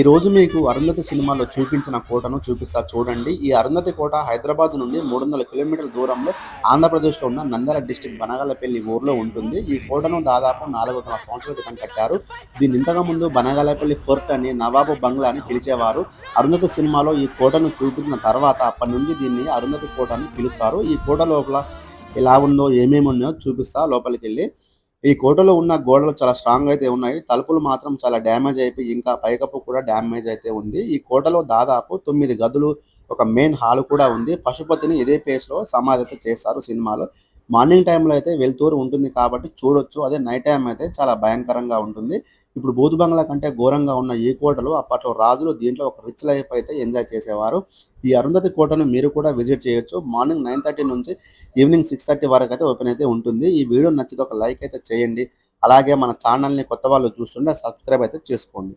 ఈరోజు మీకు అరుంధతి సినిమాలో చూపించిన కోటను చూపిస్తా చూడండి. ఈ అరుంధతి కోట హైదరాబాద్ నుండి మూడు వందల కిలోమీటర్ల దూరంలో ఆంధ్రప్రదేశ్లో ఉన్న నంద్యాల డిస్టిక్ బనగాలపల్లి ఊర్లో ఉంటుంది. ఈ కోటను దాదాపు నాలుగు వందల సంవత్సరాల క్రితం కట్టారు. దీన్ని ఇంతకుముందు ముందు బనగాలపల్లి ఫోర్ట్ అని నవాబు బంగ్లా అని పిలిచేవారు. అరుంధతి సినిమాలో ఈ కోటను చూపించిన తర్వాత అప్పటి నుండి దీన్ని అరుంధతి కోట అని పిలుస్తారు. ఈ కోట లోపల ఎలా ఉందో ఏమేమి ఉన్నాయో చూపిస్తా లోపలికి వెళ్ళి ఈ కోటలో ఉన్న గోడలు చాలా స్ట్రాంగ్ అయితే ఉన్నాయి. తలుపులు మాత్రం చాలా డ్యామేజ్ అయిపోయి ఇంకా పైకప్పు కూడా డ్యామేజ్ అయితే ఉంది. ఈ కోటలో దాదాపు తొమ్మిది గదులు ఒక మెయిన్ హాల్ కూడా ఉంది. పశుపతిని ఇదే ప్లేస్లో సమాధి చేస్తారు సినిమాలో. మార్నింగ్ టైంలో అయితే వెళ్తూరు ఉంటుంది కాబట్టి చూడొచ్చు. అదే నైట్ టైం అయితే చాలా భయంకరంగా ఉంటుంది. ఇప్పుడు బూతుబంగ్లా కంటే ఘోరంగా ఉన్న ఈ కోటలు అప్పట్లో రాజులు దీంట్లో ఒక రిచ్ లైఫ్ అయితే ఎంజాయ్ చేసేవారు. ఈ అరుంధతి కోటను మీరు కూడా విజిట్ చేయొచ్చు. మార్నింగ్ నైన్ థర్టీ నుంచి ఈవినింగ్ సిక్స్ థర్టీ వరకు అయితే ఓపెన్ అయితే ఉంటుంది. ఈ వీడియో నచ్చితే ఒక లైక్ అయితే చేయండి. అలాగే మన ఛానల్ని కొత్త వాళ్ళు చూస్తుంటే సబ్స్క్రైబ్ అయితే చేసుకోండి.